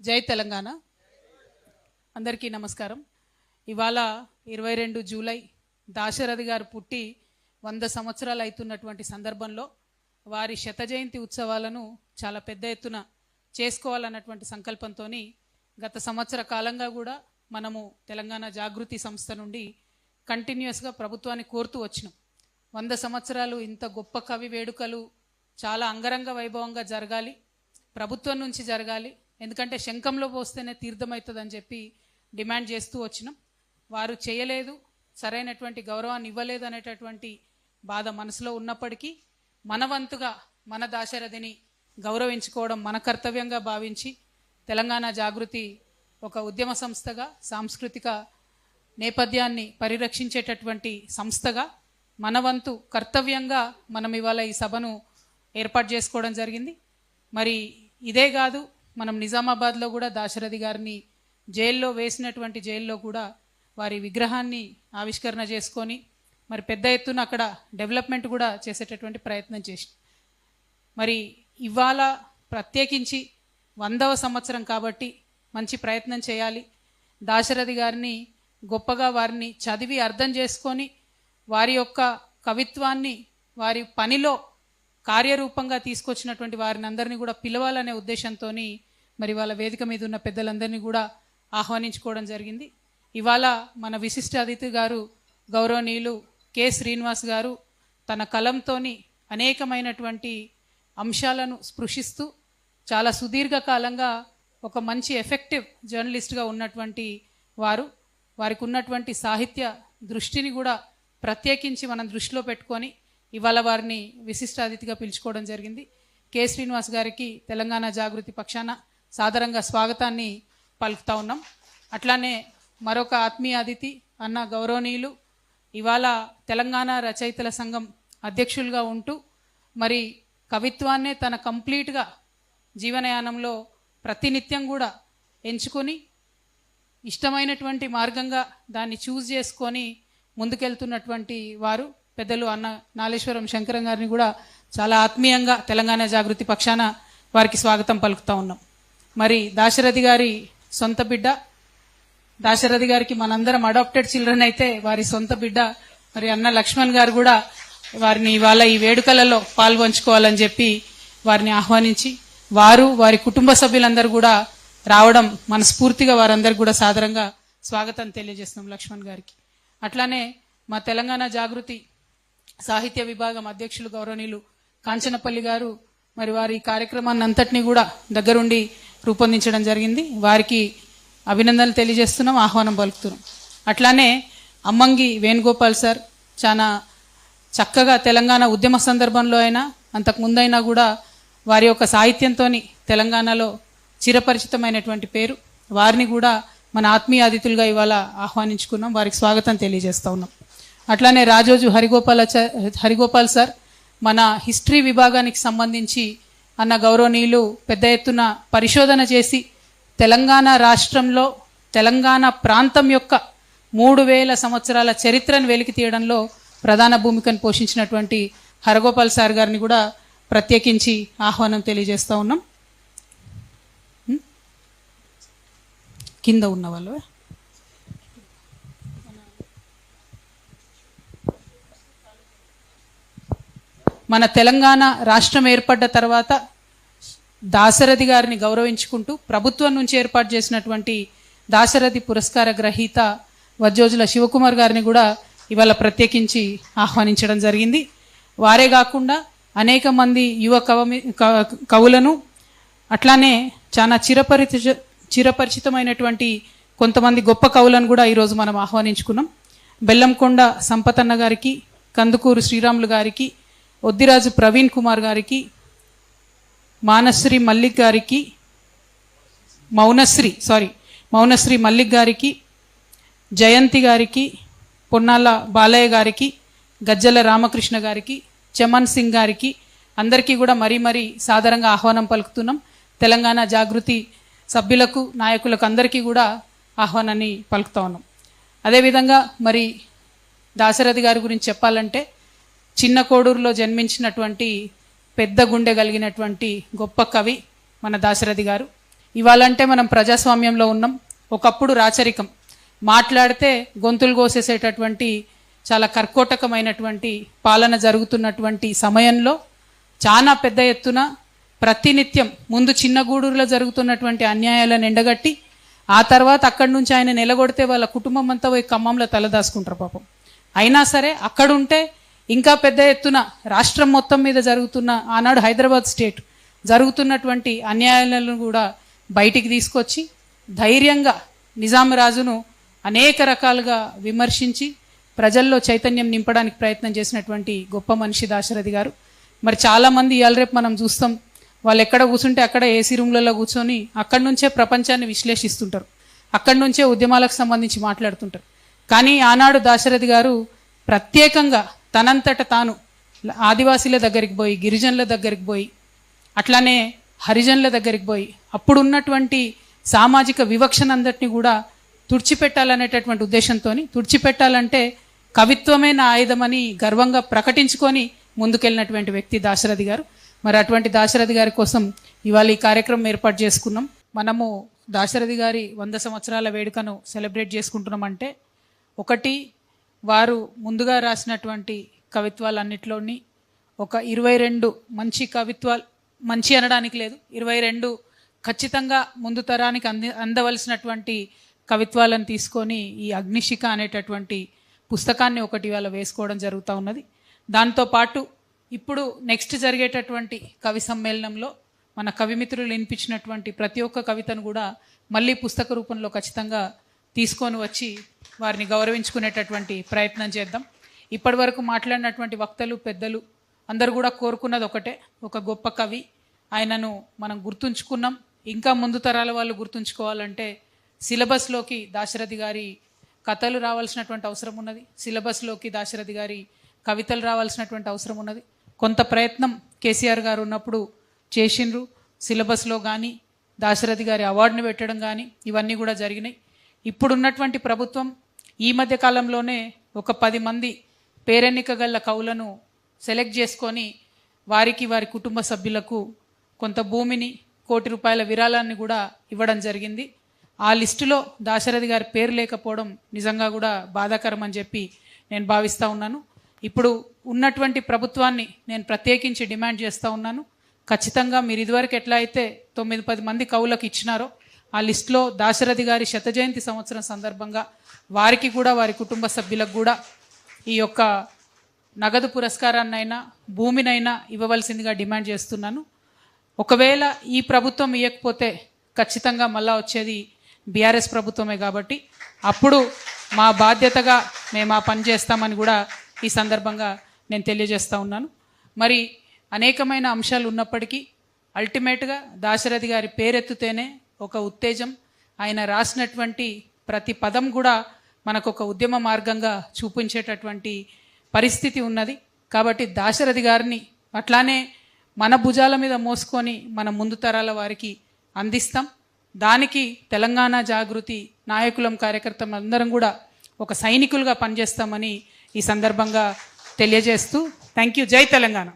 జై తెలంగాణ. అందరికీ నమస్కారం. ఇవాళ ఇరవై రెండు జూలై దాశరథి గారు పుట్టి వంద సంవత్సరాలు అవుతున్నటువంటి సందర్భంలో వారి శత జయంతి ఉత్సవాలను చాలా పెద్ద ఎత్తున చేసుకోవాలన్నటువంటి సంకల్పంతో గత సంవత్సర కాలంగా కూడా మనము తెలంగాణ జాగృతి సంస్థ నుండి కంటిన్యూస్గా ప్రభుత్వాన్ని కోరుతూ వచ్చినాం. వంద సంవత్సరాలు ఇంత గొప్ప కవి వేడుకలు చాలా అంగరంగ వైభవంగా జరగాలి ప్రభుత్వం నుంచి జరగాలి ఎందుకంటే శంఖంలో పోస్తేనే తీర్థమవుతుందని చెప్పి డిమాండ్ చేస్తూ వచ్చినాం. వారు చేయలేదు. సరైనటువంటి గౌరవాన్ని ఇవ్వలేదు అనేటటువంటి బాధ మనసులో ఉన్నప్పటికీ మన వంతుగా మన దాశరథిని గౌరవించుకోవడం మన కర్తవ్యంగా భావించి తెలంగాణ జాగృతి ఒక ఉద్యమ సంస్థగా సాంస్కృతిక నేపథ్యాన్ని పరిరక్షించేటటువంటి సంస్థగా మన వంతు కర్తవ్యంగా మనం ఇవాళ ఈ సభను ఏర్పాటు చేసుకోవడం జరిగింది. మరి ఇదే కాదు మనం నిజామాబాద్లో కూడా దాశరథి గారిని జైల్లో వేసినటువంటి జైల్లో కూడా వారి విగ్రహాన్ని ఆవిష్కరణ చేసుకొని మరి పెద్ద ఎత్తున అక్కడ డెవలప్మెంట్ కూడా చేసేటటువంటి ప్రయత్నం చేసి మరి ఇవాళ ప్రత్యేకించి వందవ సంవత్సరం కాబట్టి మంచి ప్రయత్నం చేయాలి. దాశరథి గారిని గొప్పగా వారిని చదివి అర్థం చేసుకొని వారి యొక్క కవిత్వాన్ని వారి పనిలో కార్యరూపంగా తీసుకొచ్చినటువంటి వారిని అందరినీ కూడా పిలవాలనే ఉద్దేశంతో మరి వాళ్ళ వేదిక మీద ఉన్న పెద్దలందరినీ కూడా ఆహ్వానించుకోవడం జరిగింది. ఇవాళ మన విశిష్ట అతిథి గారు గౌరవనీయులు కె శ్రీనివాస్ గారు తన కలంతోని అనేకమైనటువంటి అంశాలను స్పృశిస్తూ చాలా సుదీర్ఘకాలంగా ఒక మంచి ఎఫెక్టివ్ జర్నలిస్ట్గా ఉన్నటువంటి వారు. వారికి ఉన్నటువంటి సాహిత్య దృష్టిని కూడా ప్రత్యేకించి మనం దృష్టిలో పెట్టుకొని ఇవాళ వారిని విశిష్ట అతిథిగా పిలుచుకోవడం జరిగింది. కె. శ్రీనివాస్ గారికి తెలంగాణ జాగృతి పక్షాన సాదరంగా స్వాగతాన్ని పలుకుతా ఉన్నాం. అట్లానే మరొక ఆత్మీయ అతిథి అన్న గౌరవనీయులు ఇవాళ తెలంగాణ రచయితల సంఘం అధ్యక్షులుగా ఉంటూ మరి కవిత్వాన్నే తన కంప్లీట్గా జీవనయానంలో ప్రతినిత్యం కూడా ఎంచుకొని ఇష్టమైనటువంటి మార్గంగా దాన్ని చూజ్ చేసుకొని ముందుకెళ్తున్నటువంటి వారు. పెద్దలు అన్న నాలేశ్వరం శంకరం గారిని కూడా చాలా ఆత్మీయంగా తెలంగాణ జాగృతి పక్షాన వారికి స్వాగతం పలుకుతా ఉన్నాం. మరి దాశరథి గారి సొంత బిడ్డ దాశరథి గారికి మనందరం అడాప్టెడ్ చిల్డ్రన్ అయితే వారి సొంత బిడ్డ మరి అన్న లక్ష్మణ్ గారు కూడా వారిని ఇవాళ ఈ వేడుకలలో పాల్పంచుకోవాలని చెప్పి వారిని ఆహ్వానించి వారు వారి కుటుంబ సభ్యులందరూ కూడా రావడం మనస్ఫూర్తిగా వారందరికీ కూడా సాదరంగా స్వాగతం తెలియజేస్తున్నాం లక్ష్మణ్ గారికి. అట్లానే మా తెలంగాణ జాగృతి సాహిత్య విభాగం అధ్యక్షులు గౌరవనీయులు కాంచనపల్లి గారు మరి వారి కార్యక్రమాన్ని అంతటినీ కూడా దగ్గరుండి రూపొందించడం జరిగింది. వారికి అభినందనలు తెలియజేస్తున్నాం ఆహ్వానం పలుకుతున్నాం. అట్లానే అమ్మంగి వేణుగోపాల్ సార్ చాలా చక్కగా తెలంగాణ ఉద్యమ సందర్భంలో అయినా అంతకు ముందైనా కూడా వారి యొక్క సాహిత్యంతో తెలంగాణలో చిరపరిచితమైనటువంటి పేరు. వారిని కూడా మన ఆత్మీయ అతిథులుగా ఇవాళ ఆహ్వానించుకున్నాం. వారికి స్వాగతం తెలియజేస్తా ఉన్నాం. అట్లానే రాజోజు హరిగోపాల్ హరిగోపాల్ సార్ మన హిస్టరీ విభాగానికి సంబంధించి అన్న గౌరవనీయులు పెద్ద ఎత్తున పరిశోధన చేసి తెలంగాణ రాష్ట్రంలో తెలంగాణ ప్రాంతం యొక్క మూడు వేల సంవత్సరాల చరిత్రను వెలికి తీయడంలో ప్రధాన భూమికను పోషించినటువంటి హరగోపాల్ సార్ గారిని కూడా ప్రత్యేకించి ఆహ్వానం తెలియజేస్తూ ఉన్నాం. కింద ఉన్న వాళ్ళు. మన తెలంగాణ రాష్ట్రం ఏర్పడ్డ తర్వాత దాశరథి గారిని గౌరవించుకుంటూ ప్రభుత్వం నుంచి ఏర్పాటు చేసినటువంటి దాశరథి పురస్కార గ్రహీత వజ్జోజుల శివకుమార్ గారిని కూడా ఇవాళ ప్రత్యేకించి ఆహ్వానించడం జరిగింది. వారే కాకుండా అనేక మంది యువ కవమి క- కవులను అట్లానే చాలా చిరపరిచ చిరపరిచితమైనటువంటి కొంతమంది గొప్ప కవులను కూడా ఈరోజు మనం ఆహ్వానించుకున్నాం. బెల్లంకొండ సంపతన్న గారికి కందుకూరు శ్రీరాములు గారికి ఒద్దిరాజు ప్రవీణ్ కుమార్ గారికి మానశ్రీ మల్లిక్ గారికి మౌనశ్రీ సారీ మౌనశ్రీ మల్లిక్ గారికి జయంతి గారికి పొన్నాల బాలయ్య గారికి గజ్జల రామకృష్ణ గారికి చమన్ సింగ్ గారికి అందరికీ కూడా మరీ మరీ సాధారణంగా ఆహ్వానం పలుకుతున్నాం. తెలంగాణ జాగృతి సభ్యులకు నాయకులకు అందరికీ కూడా ఆహ్వానాన్ని పలుకుతా ఉన్నాం. అదేవిధంగా మరి దాశరథి గారి గురించి చెప్పాలంటే చిన్న కోడూరులో జన్మించినటువంటి పెద్ద గుండె కలిగినటువంటి గొప్ప కవి మన దాశరథి గారు. ఇవాళంటే మనం ప్రజాస్వామ్యంలో ఉన్నాం. ఒకప్పుడు రాచరికం. మాట్లాడితే గొంతులు కోసేసేటటువంటి చాలా కర్కోటకమైనటువంటి పాలన జరుగుతున్నటువంటి సమయంలో చాలా పెద్ద ఎత్తున ప్రతినిత్యం ముందు చిన్న గూడూరులో జరుగుతున్నటువంటి అన్యాయాలను ఎండగట్టి ఆ తర్వాత అక్కడి నుంచి ఆయన నిలగొడితే వాళ్ళ కుటుంబం అంతా పోయి ఖమ్మంలో తలదాసుకుంటారు పాపం. అయినా సరే అక్కడుంటే ఇంకా పెద్ద ఎత్తున రాష్ట్రం మొత్తం మీద జరుగుతున్న ఆనాడు హైదరాబాద్ స్టేట్ జరుగుతున్నటువంటి అన్యాయాలను కూడా బయటికి తీసుకొచ్చి ధైర్యంగా నిజాం రాజును అనేక రకాలుగా విమర్శించి ప్రజల్లో చైతన్యం నింపడానికి ప్రయత్నం చేసినటువంటి గొప్ప మనిషి దాశరథి గారు. మరి చాలామంది ఇవాళ రేపు మనం చూస్తాం వాళ్ళు ఎక్కడ కూర్చుంటే అక్కడ ఏసీ రూమ్లలో కూర్చొని అక్కడి నుంచే ప్రపంచాన్ని విశ్లేషిస్తుంటారు. అక్కడి నుంచే ఉద్యమాలకు సంబంధించి మాట్లాడుతుంటారు. కానీ ఆనాడు దాశరథి గారు ప్రత్యేకంగా తనంతట తాను ఆదివాసీల దగ్గరికి పోయి గిరిజనుల దగ్గరికి పోయి అట్లానే హరిజనుల దగ్గరికి పోయి అప్పుడు ఉన్నటువంటి సామాజిక వివక్షనందరినీ కూడా తుడిచిపెట్టాలనేటటువంటి ఉద్దేశంతో తుడిచిపెట్టాలంటే కవిత్వమే నా ఆయుధమని గర్వంగా ప్రకటించుకొని ముందుకెళ్ళినటువంటి వ్యక్తి దాశరథి గారు. మరి అటువంటి దాశరథి గారి కోసం ఇవాళ ఈ కార్యక్రమం ఏర్పాటు చేసుకున్నాం. మనము దాశరథి గారి వంద సంవత్సరాల వేడుకను సెలబ్రేట్ చేసుకుంటున్నామంటే ఒకటి వారు ముందుగా రాసినటువంటి కవిత్వాలన్నిటిలోని ఒక ఇరవై రెండు మంచి కవిత్వాలు మంచి అనడానికి లేదు ఇరవై రెండు ఖచ్చితంగా ముందు తరానికి అంది అందవలసినటువంటి కవిత్వాలను తీసుకొని ఈ అగ్నిశిఖ అనేటటువంటి పుస్తకాన్ని ఒకటి ఇవాళ వేసుకోవడం జరుగుతూ ఉన్నది. దాంతోపాటు ఇప్పుడు నెక్స్ట్ జరిగేటటువంటి కవి సమ్మేళనంలో మన కవిమిత్రులు వినిపించినటువంటి ప్రతి ఒక్క కవితను కూడా మళ్ళీ పుస్తక రూపంలో ఖచ్చితంగా తీసుకొని వచ్చి వారిని గౌరవించుకునేటటువంటి ప్రయత్నం చేద్దాం. ఇప్పటి వరకు మాట్లాడినటువంటి వక్తలు పెద్దలు అందరూ కూడా కోరుకున్నది ఒకటే ఒక గొప్ప కవి. ఆయనను మనం గుర్తుంచుకున్నాం. ఇంకా ముందు తరాల వాళ్ళు గుర్తుంచుకోవాలంటే సిలబస్లోకి దాశరథి గారి కథలు రావాల్సినటువంటి అవసరం ఉన్నది. సిలబస్లోకి దాశరథి గారి కవితలు రావాల్సినటువంటి అవసరం ఉన్నది. కొంత ప్రయత్నం కేసీఆర్ గారు ఉన్నప్పుడు చేసిండ్రు. సిలబస్లో కానీ దాశరథి గారి అవార్డుని పెట్టడం కానీ ఇవన్నీ కూడా జరిగినాయి. ఇప్పుడున్నటువంటి ప్రభుత్వం ఈ మధ్య కాలంలోనే ఒక పది మంది పేరెన్నిక గల కవులను సెలెక్ట్ చేసుకొని వారికి వారి కుటుంబ సభ్యులకు కొంత భూమిని కోటి రూపాయల విరాళాన్ని కూడా ఇవ్వడం జరిగింది. ఆ లిస్టులో దాశరథి గారి పేరు లేకపోవడం నిజంగా కూడా బాధాకరం అని చెప్పి నేను భావిస్తూ ఉన్నాను. ఇప్పుడు ఉన్నటువంటి ప్రభుత్వాన్ని నేను ప్రత్యేకించి డిమాండ్ చేస్తూ ఉన్నాను. ఖచ్చితంగా మీరు ఇదివరకు ఎట్లా అయితే తొమ్మిది పది మంది కవులకు ఇచ్చినారో ఆ లిస్ట్లో దాశరథి గారి శత జయంతి సంవత్సరం సందర్భంగా వారికి కూడా వారి కుటుంబ సభ్యులకు కూడా ఈ యొక్క నగదు పురస్కారాన్నైనా భూమినైనా ఇవ్వవలసిందిగా డిమాండ్ చేస్తున్నాను. ఒకవేళ ఈ ప్రభుత్వం ఇవ్వకపోతే ఖచ్చితంగా మళ్ళా వచ్చేది బీఆర్ఎస్ ప్రభుత్వమే కాబట్టి అప్పుడు మా బాధ్యతగా మేము ఆ పని చేస్తామని కూడా ఈ సందర్భంగా నేను తెలియజేస్తూ ఉన్నాను. మరి అనేకమైన అంశాలు ఉన్నప్పటికీ అల్టిమేట్గా దాశరథి గారి పేరెత్తుతేనే ఒక ఉత్తేజం. ఆయన రాసినటువంటి ప్రతి పదం కూడా మనకు ఒక ఉద్యమ మార్గంగా చూపించేటటువంటి పరిస్థితి ఉన్నది. కాబట్టి దాశరథి గారిని అట్లానే మన భుజాల మీద మోసుకొని మన ముందు తరాల వారికి అందిస్తాం. దానికి తెలంగాణ జాగృతి నాయకులం కార్యకర్తలు అందరం కూడా ఒక సైనికులుగా పనిచేస్తామని ఈ సందర్భంగా తెలియజేస్తూ థ్యాంక్ యూ జై తెలంగాణ.